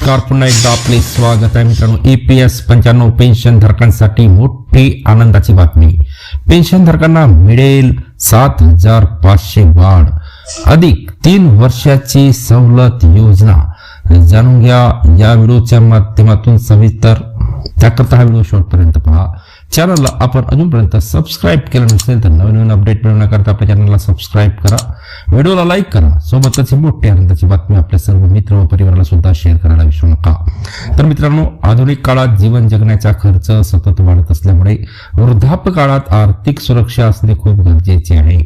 नमस्कार. पुन्हा एकदा आपले स्वागत आहे मित्रांनो. पी एस पंच्याण्णव पेन्शन धारकांसाठी मोठी आनंदाची बातमी. पेन्शन धारकांना मिळेल सात हजार पाचशे वाढ. अधिक तीन वर्षाची सवलत योजना. जाणून घ्या या व्हिडिओच्या माध्यमातून सविस्तर. त्याकरता हा व्हिडिओ शेवटपर्यंत पहा. चॅनलला आपण अजूनपर्यंत सबस्क्राईब केलं नसेल तर नवीन नवीन अपडेट मिळवण्याकरता आपल्या चॅनलला सबस्क्राईब करा. व्हिडिओला लाईक करा. सोबतच ही मोठी आनंदाची बातमी आपल्या सर्व मित्र व परिवाराला सुद्धा शेअर करायला विसरू नका. तर मित्रांनो आधुनिक काळात जीवन जगण्याचा खर्च सतत वाढत असल्यामुळे वृद्धापकाळात आर्थिक सुरक्षा असणे खूप गरजेचे आहे.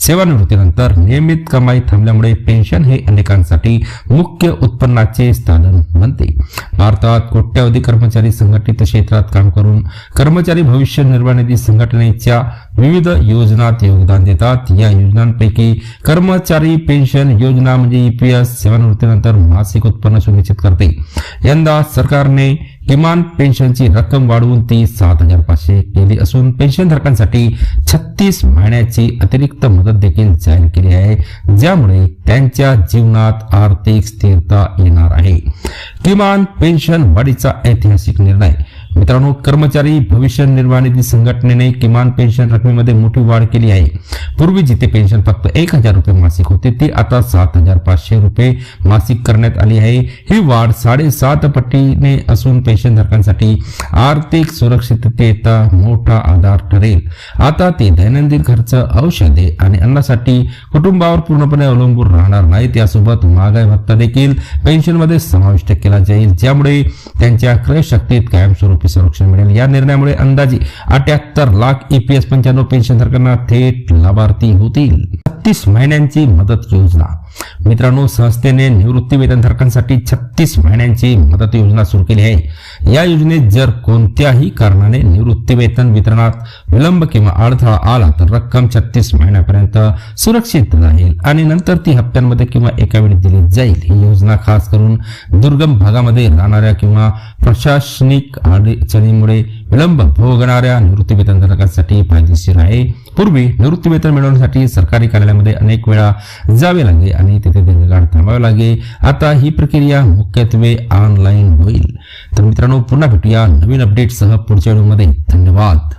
सेवानिवृत्तीनंतर नियमित कमाई थांबल्यामुळे पेन्शन हे अनेकांसाठी मुख्य उत्पन्नाचे साधन बनते भारतात कोट्यावधी कर्मचारी संघटित क्षेत्रात काम करून कर्मचारी भविष्य निर्वाह निधी संघटनेच्या विविध योजनात योगदान देतात. या योजनांपैकी कर्मचारी पेन्शन योजना म्हणजे ईपीएस सेवानिवृत्तीनंतर मासिक उत्पन्न सुनिश्चित करते. यंदा सरकारने किमान पेन्शनची रक्कम वाढवून ती सात हजार पाचशे केली असून पेन्शनधारकांसाठी छत्तीस महिन्याची अतिरिक्त मदत देखील जाहीर केली आहे ज्यामुळे त्यांच्या जीवनात आर्थिक स्थिरता येणार आहे. किमान पेन्शन वाढीचा ऐतिहासिक निर्णय मित्रांनो कर्मचारी भविष्य निर्वाह निधी संघटनेने किमान पेन्शन रकमेमध्ये मोठी वाढ केली आहे. पूर्वी जिथे पेन्शन फक्त एक हजार रुपये मासिक होते ती आता सात हजार पाचशे रुपये मासिक करण्यात आली आहे. ही वाढ साडेसात पटीने असून पेन्शनधारकांसाठी आर्थिक सुरक्षिततेचा मोठा आधार ठरेल. आता ते दैनंदिन खर्च औषधे आणि अन्नासाठी कुटुंबावर पूर्णपणे अवलंबून राहणार नाहीत. यासोबत महागाई भत्ता देखील पेन्शनमध्ये समाविष्ट केला जाईल ज्यामुळे त्यांच्या क्रयशक्तीत कायमस्वरूपी कायमस्वरूपी संरक्षण मिळेल. या निर्णयामुळे अंदाजे अठ्याहत्तर लाख ईपीएस पंच्याण्णव पेन्शन धारकांना थेट लाभार्थी होतील. छत्तीस महिन्यांची मदत योजना. मित्रांनो संस्थेने निवृत्ती वेतनधारकांसाठी छत्तीस महिन्यांची मदत योजना सुरू केली आहे. या योजनेत जर कोणत्याही कारणाने निवृत्ती वेतन वितरणात विलंब किंवा अडथळा आला तर रक्कम छत्तीस महिन्यापर्यंत सुरक्षित राहील आणि नंतर ती हप्त्यांमध्ये किंवा एका वेळी दिली जाईल. ही योजना खास करून दुर्गम भागामध्ये राहणाऱ्या किंवा प्रशासनिक अडचणीमुळे विलंब भोगणाऱ्या निवृत्तीवेतन वेतनधारकांसाठी फायदेशीर आहे. पूर्वी निवृत्तीवेतन मिळवण्यासाठी सरकारी कार्यालयामध्ये अनेक वेळा जावे लागे आणि तिथे दीर्घकाळ थांबावे लागे आता ही प्रक्रिया मुख्यत्वे ऑनलाईन होईल. तर मित्रांनो पुन्हा भेटूया नवीन अपडेटसह पुढच्या व्हिडिओमध्ये. धन्यवाद.